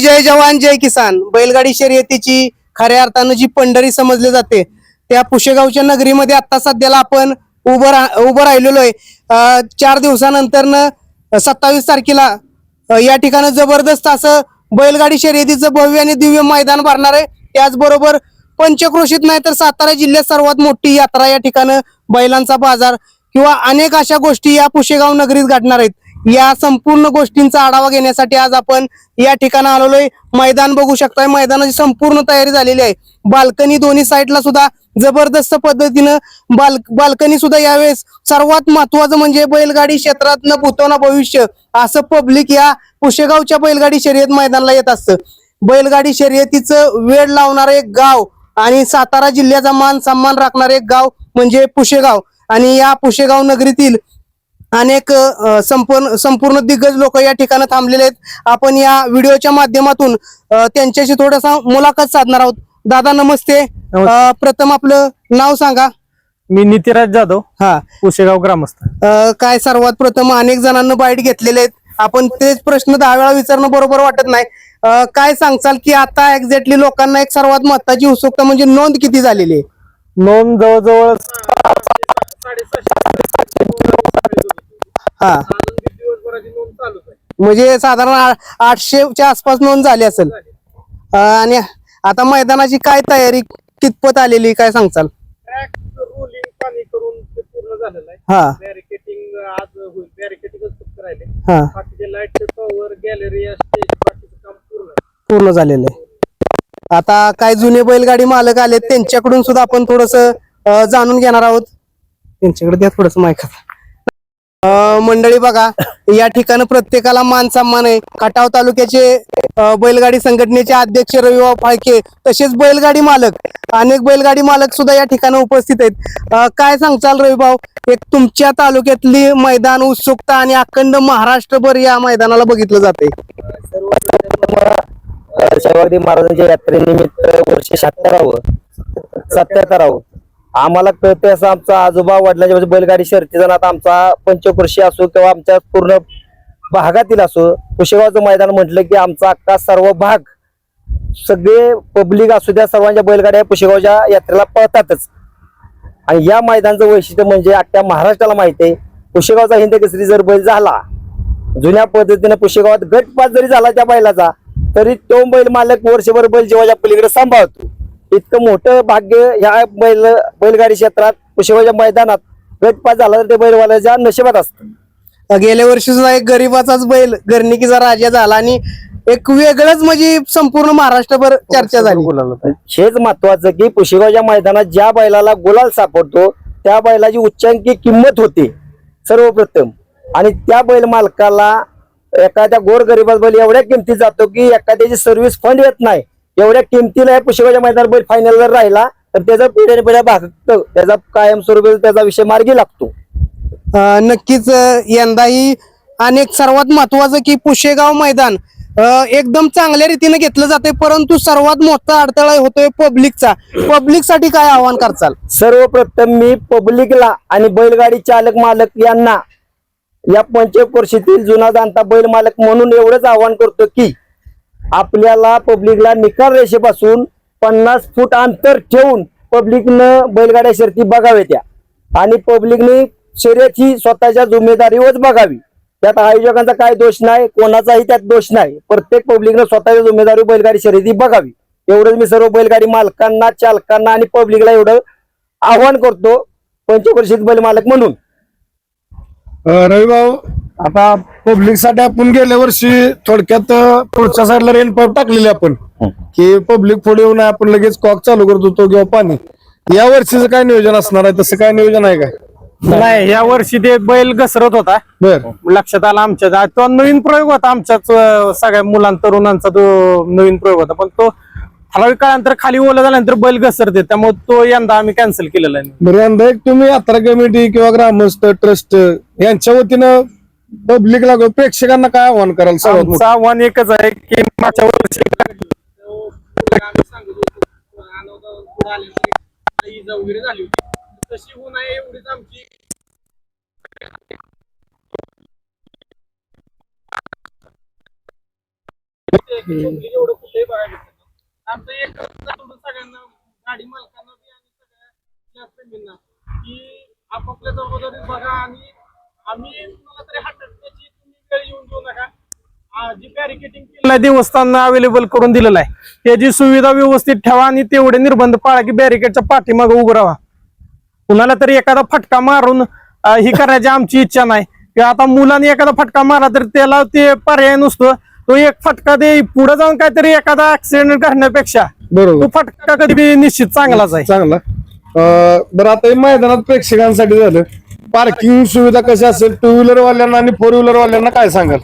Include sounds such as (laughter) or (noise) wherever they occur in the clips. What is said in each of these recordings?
जय जवान जय किसान. बैलगाडी शर्यतीची खऱ्या अर्थानं जी पंढरी समजली जाते त्या पुशेगावच्या नगरीमध्ये आता सध्याला आपण उभं रा उभं राहिलेलो आहे. चार दिवसानंतरनं सत्तावीस तारखेला या ठिकाणी जबरदस्त असं बैलगाडी शर्यतीचं भव्य आणि दिव्य मैदान भरणार आहे. त्याचबरोबर पंचक्रोशीत नाही तर सातारा जिल्ह्यात सर्वात मोठी यात्रा या ठिकाणी बैलांचा बाजार किंवा अनेक अशा गोष्टी या पुशेगाव नगरीत घडणार आहेत. या संपूर्ण गोष्टींचा आढावा घेण्यासाठी आज आपण या ठिकाणी आलेलोय. मैदान बघू शकताय. मैदानाची संपूर्ण तयारी झालेली आहे. बाल्कनी दोन्ही साईडला सुद्धा जबरदस्त पद्धतीनं बाल बाल्कनी सुद्धा यावेळेस सर्वात महत्वाचं म्हणजे बैलगाडी क्षेत्रातनं भूतोना भविष्य. असं पब्लिक या पुशेगावच्या बैलगाडी शर्यत मैदानाला येत असतं. बैलगाडी शर्यतीचं वेळ लावणारं एक गाव आणि सातारा जिल्ह्याचा मान सन्मान राखणारे एक गाव म्हणजे पुशेगाव. आणि या पुशेगाव नगरीतील अनेक संपूर्ण संपूर्ण दिग्गज लोक या ठिकाणी थांबलेले आहेत. आपण या व्हिडिओच्या माध्यमातून त्यांच्याशी थोडासा मुलाखत साधणार आहोत. दादा नमस्ते. प्रथम आपलं नाव सांगा. मी नितिराज जाधव हा. पुशेगाव ग्रामस्थ. काय सर्वात प्रथम अनेक जणांना बाईट घेतलेले आहेत. आपण तेच प्रश्न दहा वेळा विचारणं बरोबर वाटत नाही. काय सांगचाल की आता एक्झॅक्टली लोकांना एक सर्वात महत्वाची उत्सुकता म्हणजे नोंद किती झालेली आहे? नोंद जवळजवळ हा. म्हणजे साधारण आ- आठशेच्या आसपास नोंद झाली असेल. अ, आणि आता मैदानाची काय तयारी कितपत आलेली काय सांगचाल रोलिंग पाणी करून ते पूर्ण झालेलं आहे. हा. बॅरिकेटिंग आज होईल. बॅरिकेटिंगच फक्त राहिले. हा. बाकीचे लाइट पॉवर गॅलरी स्टेज बाकीचं काम पूर्ण आहे. पूर्ण झालेलं आहे. आता काय जुने बैलगाडी मालक आले त्यांच्याकडून सुद्धा आपण थोडस जाणून घेणार आहोत. त्यांच्याकडे द्या थोडस माहिती मंडळी बघा या ठिकाणी प्रत्येकाला मान सन्मान आहे. खटाव तालुक्याचे बैलगाडी संघटनेचे अध्यक्ष रविभाऊ फाळके तसेच बैलगाडी मालक अनेक बैलगाडी मालक सुद्धा या ठिकाणी उपस्थित आहेत. काय सांगचाल रविभाऊ? एक तुमच्या तालुक्यातली मैदान उत्सुकता आणि अखंड महाराष्ट्रभर या मैदानाला बघितलं जाते शिवाजी महाराजांच्या यात्रेनिमित्त वर्ष शहात्तरावं सत्याहत्तरावं. आम्हाला कळते असं आमचा आजोबा वडिलांच्या बैलगाडी शर्तीचा नात आमचा पंचकृषी असो किंवा आमच्या पूर्ण भागातील असो कुशेगावचं मैदान म्हटलं की आमचा अख्खा सर्व भाग सगळे पब्लिक असू द्या सर्वांच्या बैलगाड्या कुशेगावच्या यात्रेला पळतातच. आणि या मैदानचं वैशिष्ट्य म्हणजे अख्ख्या महाराष्ट्राला माहिती आहे कुशेगावचा हिंद केसरी जर बैल झाला जुन्या पद्धतीने कुशेगावात गटपात जरी झाला त्या बैलाचा तरी तो बैल मालक वर्षभर बैल जेव्हा पलीकडे सांभाळतो. इतकं मोठं भाग्य ह्या बैल बैलगाडी क्षेत्रात पुशेगावच्या मैदानात गटपात झाला तर ते बैलवाल्याच्या नशिबात असतं. गेल्या वर्षी सुद्धा एक गरीबाचाच बैल गर्निकीचा राजा झाला आणि एक वेगळंच म्हणजे संपूर्ण महाराष्ट्रभर चर्चा झाली. हेच महत्वाचं की पुशेगावच्या मैदानात ज्या बैलाला गुलाल सापडतो त्या बैलाची उच्चांकी किंमत होते सर्वप्रथम. आणि त्या बैल मालकाला एखाद्या गोर गरीबात बैल एवढ्या किमतीत जातो की एखाद्याची सर्व्हिस फंड येत नाही. एवढ्या किमतीला या पुशेगावच्या मैदानात बैल फायनल जर राहिला तर त्याचा पिढ्याने पिढ्या भागतो त्याचा कायमस्वरूपी त्याचा विषय मार्गी लागतो. नक्कीच यंदाही अनेक सर्वात महत्वाचं की पुशेगाव मैदान एकदम चांगल्या रीतीने घेतलं जाते परंतु सर्वात मोठा अडथळा होतोय पब्लिकचा. पब्लिकसाठी काय आव्हान करचाल सर्वप्रथम मी पब्लिकला आणि बैलगाडी चालक मालक यांना या पंचवर्षीतील जुना जाणता बैल मालक म्हणून एवढंच आवाहन करतो की आपल्याला पब्लिकला निकाल रेषेपासून पन्नास फूट अंतर ठेवून पब्लिकनं बैलगाड्या शर्ती बघाव्या त्या. आणि पब्लिकने शर्यत ही स्वतःच्या जिम्मेदारीवरच बघावी. त्यात आयोजकांचा काय दोष नाही कोणाचाही त्यात दोष नाही. प्रत्येक पब्लिकनं स्वतःच्या जिम्मेदारी बैलगाडी शर्यती बघावी. एवढंच मी सर्व बैलगाडी मालकांना चालकांना आणि पब्लिकला एवढं आव्हान करतो पंचपरिषद बैल मालक म्हणून. रविभाऊ आता पब्लिकसाठी आपण गेल्या वर्षी थोडक्यात पुढच्या साईडला रेन पाईप टाकलेली आपण. की पब्लिक पुढे येऊन आपण लगेच कॉक चालू करत होतो किंवा पाणी. या वर्षीचं काय नियोजन असणार आहे? तसं काय नियोजन आहे काय? नाही या वर्षी ते बैल घसरत होता. बर. लक्षात आला आमच्या तो नवीन प्रयोग होता आमच्याच सगळ्या मुलां तरुणांचा तो नवीन प्रयोग होता. पण तो ठराविक काळानंतर खाली ओला झाल्यानंतर बैल घसरते. त्यामुळे तो यंदा आम्ही कॅन्सल केलेला आहे. बरं यंदा एक तुम्ही यात्रा कमिटी किंवा ग्रामस्थ ट्रस्ट यांच्या वतीनं पब्लिकला प्रेक्षकांना काय आव्हान कराल सर्वात आमचं आव्हान एकच आहे की मागच्या वर्षी वगैरे झाली होती तशी होऊ नये एवढीच आमची एवढं कुठेही बघायला भेटत नाही. आमचं एक सगळ्यांना गाडी मालकांना बी आणि सगळ्या प्रेमींना की आपापल्या जबाबदारी बघा आणि आम्ही तुम्हाला तरी हटण्याची तुम्ही वेळ येऊन देऊ नका आ, जी बॅरिकेटिंग केलं देवस्थान अवेलेबल करून दिलेलं आहे. त्याची सुविधा व्यवस्थित ठेवा आणि तेवढे निर्बंध पाळा की बॅरिकेडच्या पाठीमागे उभं राहा. कुणाला तरी एखादा फटका मारून ही करण्याची आमची इच्छा नाही. किंवा आता मुलांनी एखादा फटका मारला तर त्याला ते पर्याय नसतो. तो एक फटका दे पुढे जाऊन काहीतरी एखादा ऍक्सिडेंट घडण्यापेक्षा. बरोबर. तो फटका कधी निश्चित चांगलाच आहे. चांगला. बरं आता हे मैदानात प्रेक्षकांसाठी झालं. पार्किंग सुविधा कशी असेल टू व्हीलर वाल्यांना आणि फोर व्हीलर वाल्यांना काय सांगाल?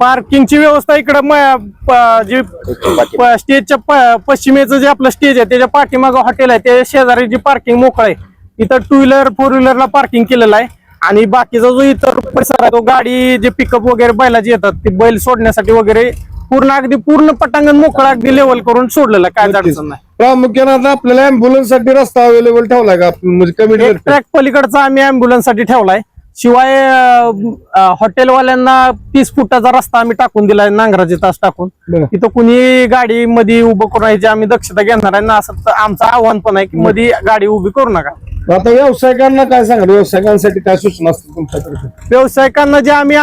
पार्किंगची व्यवस्था इकडं म- प- जी प- स्टेजच्या प- पश्चिमेचं जे आपलं स्टेज आहे त्याच्या पाठीमागं हॉटेल आहे त्या शेजारी जी पार्किंग मोकळ आहे इथं टू व्हीलर फोर व्हीलरला पार्किंग केलेलं आहे. आणि बाकीचा जो इतर परिसर आहे तो गाडी जे पिकअप वगैरे बैलाची येतात ते बैल सोडण्यासाठी वगैरे पूर्ण अगदी पूर्ण पटांगण मोकळं अगदी लेवल करून सोडलेलं आहे काय अडचण नाही. प्रामुख्याने आता आपल्याला अँब्युलन्ससाठी रस्ता अवेलेबल ठेवलाय का? म्हणजे एक ट्रॅक पलीकडचा आम्ही अँब्युलन्ससाठी ठेवलाय. शिवाय हॉटेलवाल्यांना तीस फुटाचा रस्ता आम्ही टाकून दिलाय नांगराचे तास टाकून. बरं. तिथं कुणी गाडी मध्ये उभं करून यायची आम्ही दक्षता घेणार आहे ना असं तर आमचं आव्हान पण आहे की मध्ये गाडी उभी करू नका. आता व्यावसायिकांना काय सांगाल? व्यावसायिकांसाठी काय सूचना असतील तुमच्याकडे व्यावसायिकांना जे आम्ही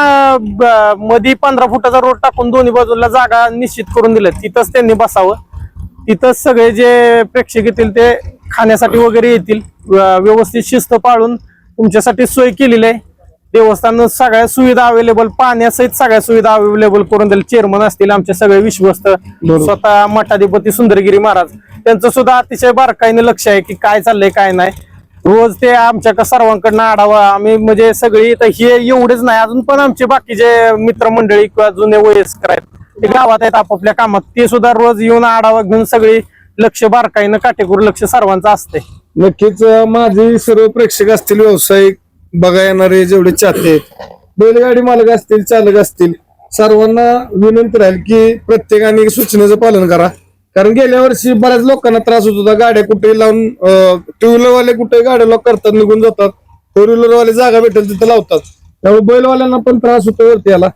मध्ये पंधरा फुटाचा रोड टाकून दोन्ही बाजूला जागा निश्चित करून दिल्या तिथंच त्यांनी बसावं. तिथंच सगळे जे प्रेक्षक येतील ते खाण्यासाठी वगैरे येतील. व्य- व्यवस्थित शिस्त पाळून तुमच्यासाठी सोय केलेली आहे. देवस्थान सगळ्या सुविधा अवेलेबल पाण्यासहित सगळ्या सुविधा अवेलेबल करून दिल्या चेअरमन असतील आमचे सगळे विश्वस्त स्वतः मठाधिपती सुंदरगिरी महाराज. त्यांचं सुद्धा अतिशय बारकाईने लक्ष आहे की काय चाललंय काय नाही. रोज ते आमच्या सर्वांकडनं आढावा आम्ही म्हणजे सगळी तर हे एवढेच नाही अजून पण आमचे बाकीचे मित्रमंडळी किंवा जुने वयस्कर आहेत ते गावात आहेत आपापल्या कामात. ते सुद्धा रोज येऊन आढावा घेऊन सगळी लक्ष बारकाईनं काटेकोर लक्ष सर्वांचं असते नक्कीच माझे सर्व प्रेक्षक असतील व्यावसायिक बघा येणारे जेवढे चाहते आहेत बैलगाडी मालक असतील चालक असतील सर्वांना विनंती राहील की प्रत्येकाने सूचनेचं पालन करा. कारण गेल्या वर्षी बऱ्याच लोकांना त्रास होत होता गाड्या कुठे लावून टू व्हीलर वाले कुठे गाड्या लॉक करतात निघून जातात फोर व्हीलर वाले जागा भेटेल तिथे लावतात. त्यामुळे बैलवाल्यांना पण त्रास होतो वरती याला.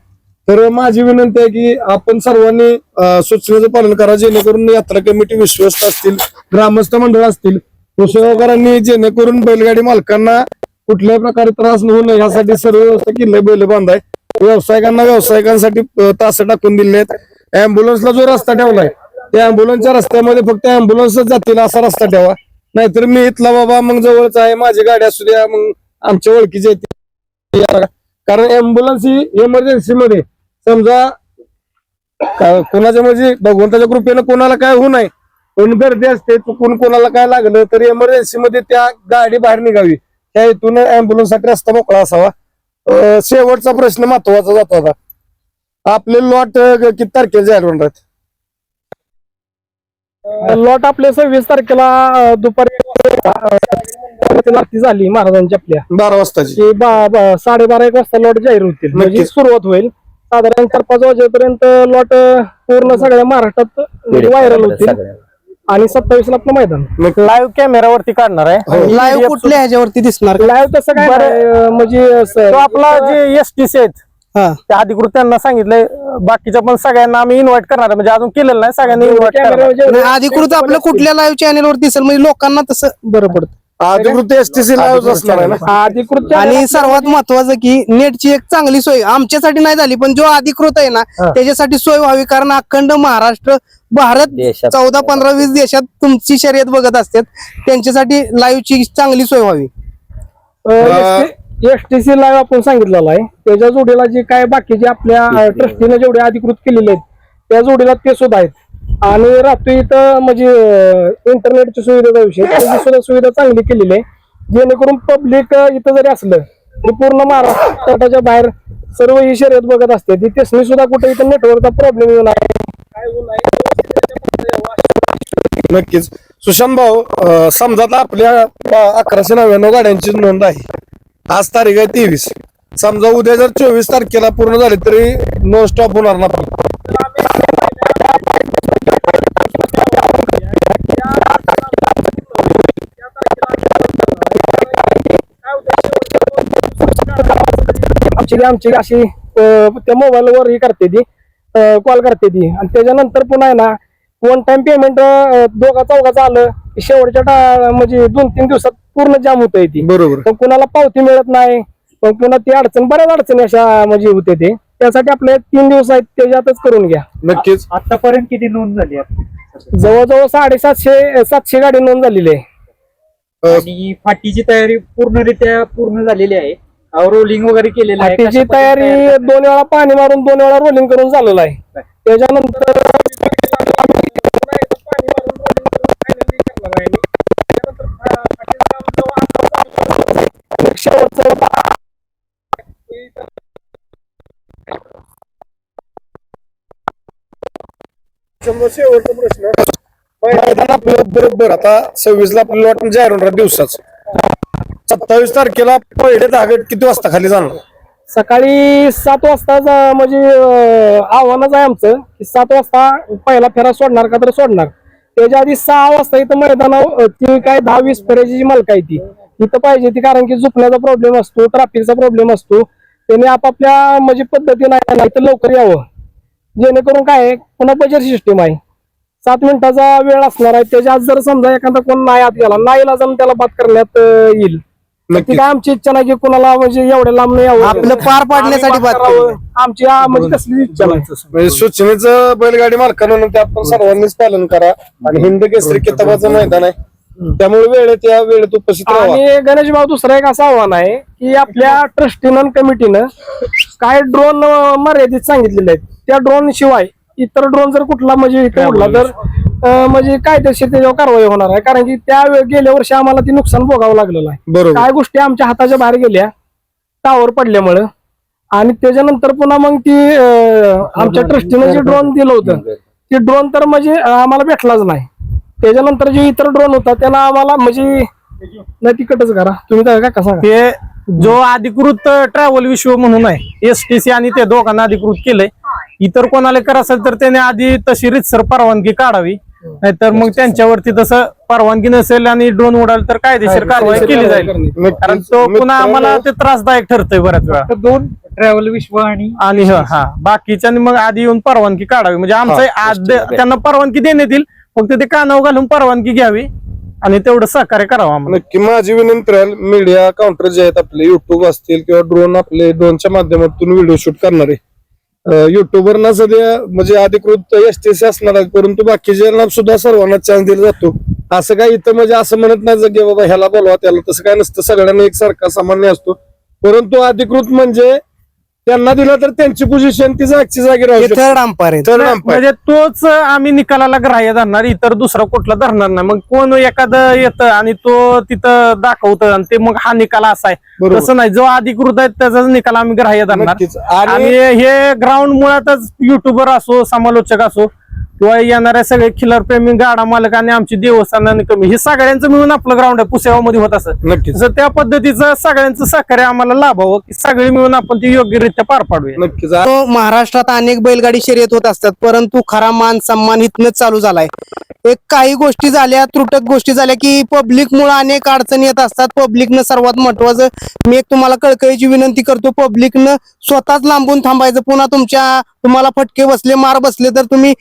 तर माझी विनंती आहे की आपण सर्वांनी सूचनेचं पालन करा जेणेकरून यात्रा कमिटी विश्वस्त असतील ग्रामस्थ मंडळ असतील कृषी जेणेकरून बैलगाडी मालकांना कुठल्याही प्रकारे त्रास होऊ नये यासाठी सर्व व्यवस्था केली बैल बांधाय. व्यावसायिकांना व्यावसायिकांसाठी तास टाकून दिले आहेत. अँब्युलन्सला जो रस्ता ठेवलाय त्या अँब्युलन्सच्या रस्त्यामध्ये फक्त अँब्युलन्सच जातील असा रस्ता ठेवा. नाहीतर मी इथला बाबा मग जवळच आहे माझी गाडी असू द्या मग आमच्या ओळखीचे या. कारण अँब्युलन्स ही इमर्जन्सी मध्ये समजा कोणाच्या म्हणजे भगवंताच्या कृपेनं कोणाला काय होऊ नये पण गर्दी असते चुकून कोणाला काय लागलं तर इमर्जन्सी मध्ये त्या गाडी बाहेर निघावी. त्या हेतून अँब्युलन्ससाठी रस्ता मोकळा असावा. शेवटचा प्रश्न महत्त्वाचा जातो आता. आपले लॉट किती तारखेला जायला म्हणतात लॉट आपल्या सव्वीस तारखेला दुपारी झाली महाराजांची आपल्या. बारा वाजताची. साडेबारा एक वाजता लॉट जाहीर होतील. म्हणजे. सुरुवात होईल. साधारण चार पाच वाजेपर्यंत लॉट पूर्ण सगळ्या महाराष्ट्रात व्हायरल होतील. आणि सत्तावीस ला आपलं मैदान. लाईव्ह कॅमेरावरती काढणार आहे. लाईव्ह कुठल्या ह्याच्यावरती दिसणार? लाईव्ह तसं काय. नाही, म्हणजे तो आपला जे एस टी सी आहेत हा. त्या अधिकृत त्यांना सांगितलंय. बाकीच्या पण सगळ्यांना आम्ही इन्व्हाइट करणार आहे. म्हणजे अजून केलेलं नाही सगळ्यांनी इन्व्हाइट कॅमेरा करणार म्हणजे- अधिकृत आपलं कुठल्या लाईव्ह चॅनेलवर दिसेल म्हणजे लोकांना तसं बरं पडतं. अधिकृत एसटीसी लाईव्ह असणार आहे ना? अधिकृत आणि सर्वात महत्वाचं की नेटची एक चांगली सोय आमच्यासाठी नाही झाली पण जो अधिकृत आहे ना त्याच्यासाठी सोय व्हावी कारण अखंड महाराष्ट्र भारत. चौदा पंधरा वीस देशात तुमची शर्यत बघत असतात. त्यांच्यासाठी लाईव्हची चांगली सोय व्हावी. एसटीसी लाईव्ह आपण सांगितलेला आहे. त्याच्या जोडीला जे काय बाकीचे आपल्या ट्रस्टीने जेवढे अधिकृत केलेले आहेत त्या जोडीला ते सुद्धा आहेत. आणि रात्री इथं म्हणजे इंटरनेटची सुविधा विषय (laughs) सुद्धा सुविधा चांगली केलेली आहे. जेणेकरून पब्लिक इथं जरी असलं तरी पूर्ण महाराष्ट्राच्या बाहेर सर्व ही शर्यत बघत असते. ती सुद्धा कुठे इथं नेटवर्कचा प्रॉब्लेम येऊ नये काय होऊ नये नक्कीच. सुशांत भाऊ समजा आपल्या अकराशे नव्याण्णव गाड्यांची नोंद आहे. आज तारीख आहे तेवीस. समजा उद्या जर चोवीस तारखेला पूर्ण झाले तरी नो स्टॉप होणार ना आमची आमची अशी त्या मोबाईलवर ही करते ती कॉल करते ती. आणि त्याच्यानंतर पुन्हा आहे ना वन टाइम पेमेंट दोघा चौघाचं आलं की शेवटच्या टा- म्हणजे दोन तीन दिवसात पूर्ण जाम होत ती. बरोबर. पण कुणाला पावती मिळत नाही पण पुन्हा ती अडचण बऱ्याच अडचणी अशा म्हणजे होते ते. त्यासाठी आपले तीन दिवस आहेत त्याच्यातच करून घ्या. नक्कीच. आतापर्यंत किती नोंद झाली आहे? जवळजवळ साडेसातशे सातशे गाडी नोंद झालेली आहे. आणि फाटीची तयारी पूर्णरित्या पूर्ण झालेली आहे. रोलिंग वगैरे केलेलं आहे त्याची कशा पद्धतीने तयारी तयार दोन वेळा पाणी मारून दोन वेळा रोलिंग करून झालेलं आहे. त्याच्यानंतर शेवटचं समजा शेवटचा प्रश्न. मैदान आपलं बरोबर आता सव्वीस ला आपल्याला वाटून जाहीर होणार दिवसाच. सत्तावीस तारखेला पहिले धागट किती वाजता खाली जाणार? सकाळी सात वाजता म्हणजे आव्हानच आहे आमचं की सात वाजता पहिला फेरा सोडणार का तर सोडणार. त्याच्या आधी सहा वाजता इथं मैदानावर ती काय दहा वीस फेऱ्याची जी मालक आहे ती इथं पाहिजे ती कारण की झुकण्याचा प्रॉब्लेम असतो ट्रॅफिकचा प्रॉब्लेम असतो. त्याने आपापल्या म्हणजे पद्धतीने नाही तर लवकर यावं. जेणेकरून काय आहे, पुन्हा बजेट सिस्टीम आहे. सात मिनिटाचा वेळ असणार आहे. त्याच्या आज जर समजा एखादा कोण नाही आत गेला नाही त्याला बात करण्यात येईल. येईल ती काय आमची इच्छा नाही की कुणाला म्हणजे एवढ्या लांब नाही यावं. आपलं पार पाडण्यासाठी आम्ही बात करावं. केली. आमची आ- म्हणजे कसली इच्छा नाही. म्हणजे सूचनेचं बैलगाडी मालकांना ते आपण सर्वांनीच पालन करा. आणि हिंद केसरी किताबाचं मैदान आहे. त्यामुळे वेळेत या वेळेत उपस्थित राहा. आणि गणेश भाऊ दुसरं एक असं आव्हान आहे की आपल्या ट्रस्टीनं आणि कमिटीनं काय ड्रोन मर्यादित सांगितलेले आहेत. त्या ड्रोन शिवाय इतर ड्रोन जर कुठला म्हणजे इथे उडला तर म्हणजे कायदेशीर त्याच्यावर कारवाई होणार आहे? कारण की त्या गेल्या वर्षी आम्हाला ती नुकसान भोगावं लागलेलं आहे. बरोबर. काय गोष्टी आमच्या हाताच्या बाहेर गेल्या टावर पडल्यामुळं. आणि त्याच्यानंतर पुन्हा मग ती अं, आमच्या ट्रस्टीनं जे ड्रोन दिलं होतं ते ड्रोन तर म्हणजे आम्हाला भेटलाच नाही. त्याच्यानंतर जे इतर ड्रोन होता त्याला आम्हाला म्हणजे नाही तिकटच करा. तुम्ही तर का कसा ते जो अधिकृत ट्रॅव्हल विश्व म्हणून आहे एसटीसी आणि ते दोघांना अधिकृत केलंय. इतर कोणाला करायचं असेल तर त्याने आधी तशी रितसर परवानगी काढावी. नाहीतर मग त्यांच्यावरती तसं परवानगी नसेल आणि ड्रोन उडाल तर कायदेशीर कारवाई केली जाईल. कारण तो पुन्हा आम्हाला ते त्रासदायक ठरतोय बऱ्याच वेळा. दोन ट्रॅव्हल विश्व आणि आणि ह- हा. बाकीच्यांनी मग आधी येऊन परवानगी काढावी. म्हणजे आमचं आज त्यांना परवानगी देण्यात येईल फक्त ते कानावर घालून परवानगी घ्यावी आणि तेवढं सहकार्य करावं आम्हाला. नक्की माझी विनंती राहील मीडिया काउंटर जे आहेत आपले युट्यूब असतील किंवा ड्रोन आपले ड्रोनच्या माध्यमातून व्हिडिओ शूट करणारे. युट्यूबरना सध्या म्हणजे अधिकृत एस टी सी असणार परंतु बाकीच्या सुद्धा सर्वांना चान्स दिला जातो. असं काय इथं म्हणजे असं म्हणत नाही की बाबा ह्याला बोलवा त्याला तसं काय नसतं. सगळ्यांना एकसारखा सामान्य असतो. परंतु अधिकृत म्हणजे त्यांना दिलं तर त्यांची पोझिशन ती जागची जागी राहू शकते. थर्ड अंपायर आहे Third umpire. म्हणजे तोच आम्ही निकालाला ग्राह्य धरणार इतर दुसरा कुठला धरणार नाही. मग कोण एखादं येतं आणि तो तिथं दाखवतं आणि ते मग हा निकाल असा आहे. बरोबर. तसं नाही. जो अधिकृत आहे त्याचाच निकाल आम्ही ग्राह्य धरणार. नक्कीच. आणि आणि हे ग्राउंड मुळातच युट्यूबर असो समालोचक असो किंवा येणाऱ्या सगळे खिलर प्रेमी गाडा मालक आणि आमची देवस्थान कमी. हे सगळ्यांचं मिळून आपलं ग्राउंड आहे पुसेगावमध्ये होत असं. नक्कीच. त्या पद्धतीचं सगळ्यांचं सहकार्य आम्हाला लाभावं की सगळे मिळून आपण ती योग्यरित्या पार पाडूया. नक्कीच. तो महाराष्ट्रात अनेक बैलगाडी शर्यत होत असतात परंतु खरा मान सन्मान इथनच चालू झालाय. एक काही गोष्टी झाल्या त्रुटक गोष्टी झाल्या की पब्लिक मुळे अनेक अडचणी येत असतात. पब्लिकनं सर्वात महत्वाचं मी एक तुम्हाला कळकळीची विनंती करतो पब्लिकनं स्वतःच लांबून थांबायचं. पुन्हा तुमच्या तुम्हाला फटके बसले मार बसले तर तुम्ही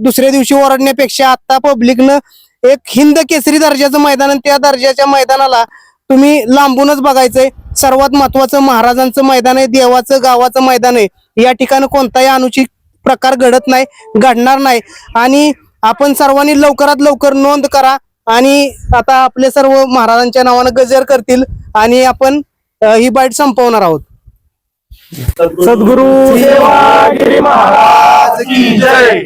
दुसऱ्या दिवशी ओरडण्यापेक्षा आता पब्लिकनं एक हिंद केसरी दर्जाचं मैदान आणि त्या दर्जाच्या मैदानाला तुम्ही लांबूनच बघायचंय. सर्वात महत्वाचं महाराजांचं मैदान आहे देवाचं गावाचं मैदान आहे. या ठिकाणी कोणताही अनुचित प्रकार घडत नाही घडणार नाही. आणि आपण सर्वांनी लवकरात लवकर नोंद करा आणि आता आपले सर्व महाराजांच्या नावानं गजर करतील आणि आपण ही बाईट संपवणार आहोत. सद्गुरू सेवागिरी महाराज की जय.